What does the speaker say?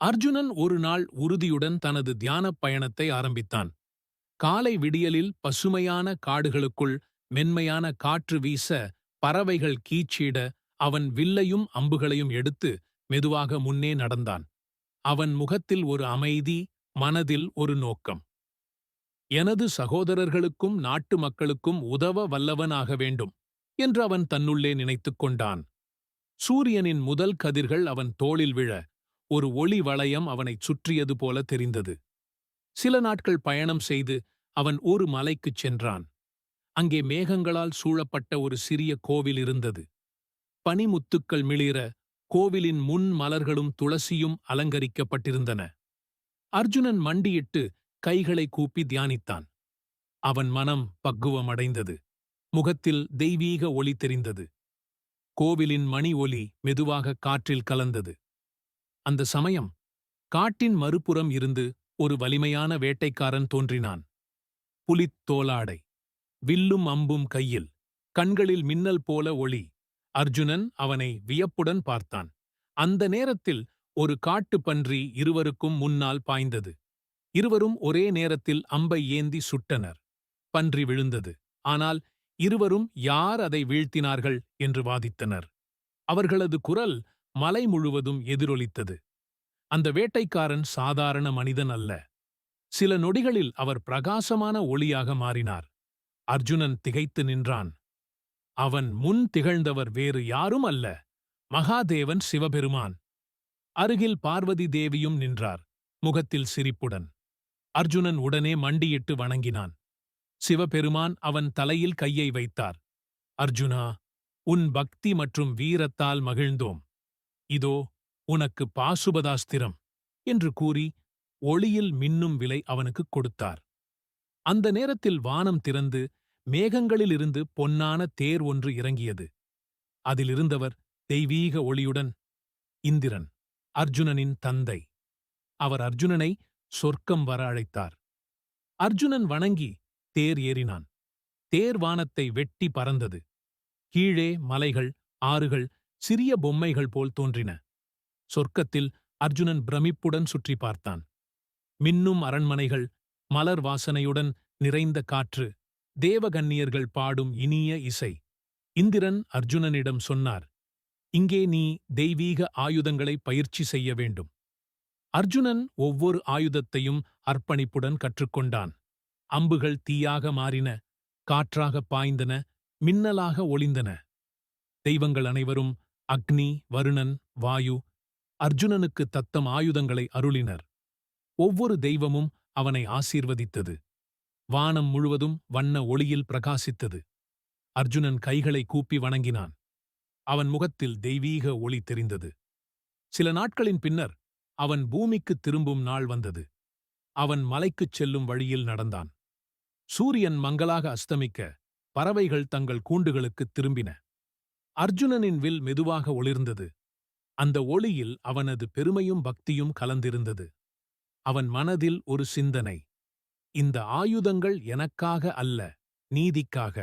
அர்ஜுனன் ஒரு நாள் உறுதியுடன் தனது தியானப் பயணத்தை ஆரம்பித்தான். காலை விடியலில் பசுமையான காடுகளுக்குள் மென்மையான காற்று வீச பறவைகள் கீச்சிட அவன் வில்லையும் அம்புகளையும் எடுத்து மெதுவாக முன்னே நடந்தான். அவன் முகத்தில் ஒரு அமைதி மனதில் ஒரு நோக்கம். எனது சகோதரர்களுக்கும் நாட்டு மக்களுக்கும் உதவ வல்லவனாக வேண்டும் என்று அவன் தன்னுள்ளே நினைத்துக் கொண்டான். சூரியனின் முதல் கதிர்கள் அவன் தோளில் விழ ஒரு ஒளி வளையம் அவனைச் சுற்றியது போல தெரிந்தது. சில நாட்கள் பயணம் செய்து அவன் ஒரு மலைக்குச் சென்றான். அங்கே மேகங்களால் சூழப்பட்ட ஒரு சிறிய கோவில் இருந்தது. பனிமுத்துக்கள் மிளிர கோவிலின் முன் மலர்களும் துளசியும் அலங்கரிக்கப்பட்டிருந்தன. அர்ஜுனன் மண்டியிட்டு கைகளை கூப்பி தியானித்தான். அவன் மனம் பக்குவமடைந்தது. முகத்தில் தெய்வீக ஒளி தெரிந்தது. கோவிலின் மணி ஒலி மெதுவாக காற்றில் கலந்தது. அந்த சமயம் காட்டின் மறுபுறம் இருந்து ஒரு வலிமையான வேட்டைக்காரன் தோன்றினான். புலித் தோலாடை வில்லும் அம்பும் கையில் கண்களில் மின்னல் போல ஒளி. அர்ஜுனன் அவனை வியப்புடன் பார்த்தான். அந்த நேரத்தில் ஒரு காட்டுப் பன்றி இருவருக்கும் முன்னால் பாய்ந்தது. இருவரும் ஒரே நேரத்தில் அம்பை ஏந்தி சுட்டனர். பன்றி விழுந்தது. ஆனால் இருவரும் யார் அதை வீழ்த்தினார்கள் என்று வாதித்தனர். அவர்களது குரல் மலை முழுவதும் எதிரொலித்தது. அந்த வேட்டைக்காரன் சாதாரண மனிதன் அல்ல. சில நொடிகளில் அவர் பிரகாசமான ஒளியாக மாறினார். அர்ஜுனன் திகைத்து நின்றான். அவன் முன் திகழ்ந்தவர் வேறு யாரும் அல்ல. மகாதேவன் சிவபெருமான். அருகில் பார்வதி தேவியும் நின்றார் முகத்தில் சிரிப்புடன். அர்ஜுனன் உடனே மண்டியிட்டு வணங்கினான். சிவபெருமான் அவன் தலையில் கையை வைத்தார். அர்ஜுனா உன் பக்தி மற்றும் வீரத்தால் மகிழ்ந்தோம். இதோ உனக்கு பாசுபதாஸ்திரம் என்று கூறி ஒளியில் மின்னும் விலை அவனுக்குக் கொடுத்தார். அந்த நேரத்தில் வானம் திறந்து மேகங்களிலிருந்து பொன்னான தேர் ஒன்று இறங்கியது. அதிலிருந்தவர் தெய்வீக ஒளியுடன் இந்திரன் அர்ஜுனனின் தந்தை. அவர் அர்ஜுனனை சொர்க்கம் வர அழைத்தார். அர்ஜுனன் வணங்கி தேர் ஏறினான். தேர் வானத்தை வெட்டி பறந்தது. கீழே மலைகள் ஆறுகள் சிறிய பொம்மைகள் போல் தோன்றின. சொர்க்கத்தில் அர்ஜுனன் பிரமிப்புடன் சுற்றி பார்த்தான். மின்னும் அரண்மனைகள் மலர் வாசனையுடன் நிறைந்த காற்று தேவகன்னியர்கள் பாடும் இனிய இசை. இந்திரன் அர்ஜுனனிடம் சொன்னார் இங்கே நீ தெய்வீக ஆயுதங்களை பயிற்சி செய்ய வேண்டும். அர்ஜுனன் ஒவ்வொரு ஆயுதத்தையும் அர்ப்பணிப்புடன் கற்றுக்கொண்டான். அம்புகள் தீயாக மாறின காற்றாக பாய்ந்தன மின்னலாக ஒளிந்தன. தெய்வங்கள் அனைவரும் அக்னி வருணன் வாயு அர்ஜுனனுக்கு தத்தம் ஆயுதங்களை அருளினர். ஒவ்வொரு தெய்வமும் அவனை ஆசீர்வதித்தது. வானம் முழுவதும் வண்ண ஒளியில் பிரகாசித்தது. அர்ஜுனன் கைகளை கூப்பி வணங்கினான். அவன் முகத்தில் தெய்வீக ஒளி தெரிந்தது. சில நாட்களின் பின்னர் அவன் பூமிக்குத் திரும்பும் நாள் வந்தது. அவன் மலைக்குச் செல்லும் வழியில் நடந்தான். சூரியன் மங்களாக அஸ்தமிக்க பறவைகள் தங்கள் கூண்டுகளுக்குத் திரும்பின. அர்ஜுனனின் வில் மெதுவாக ஒளிர்ந்தது. அந்த ஒளியில் அவனது பெருமையும் பக்தியும் கலந்திருந்தது. அவன் மனதில் ஒரு சிந்தனை. இந்த ஆயுதங்கள் எனக்காக அல்ல நீதிக்காக.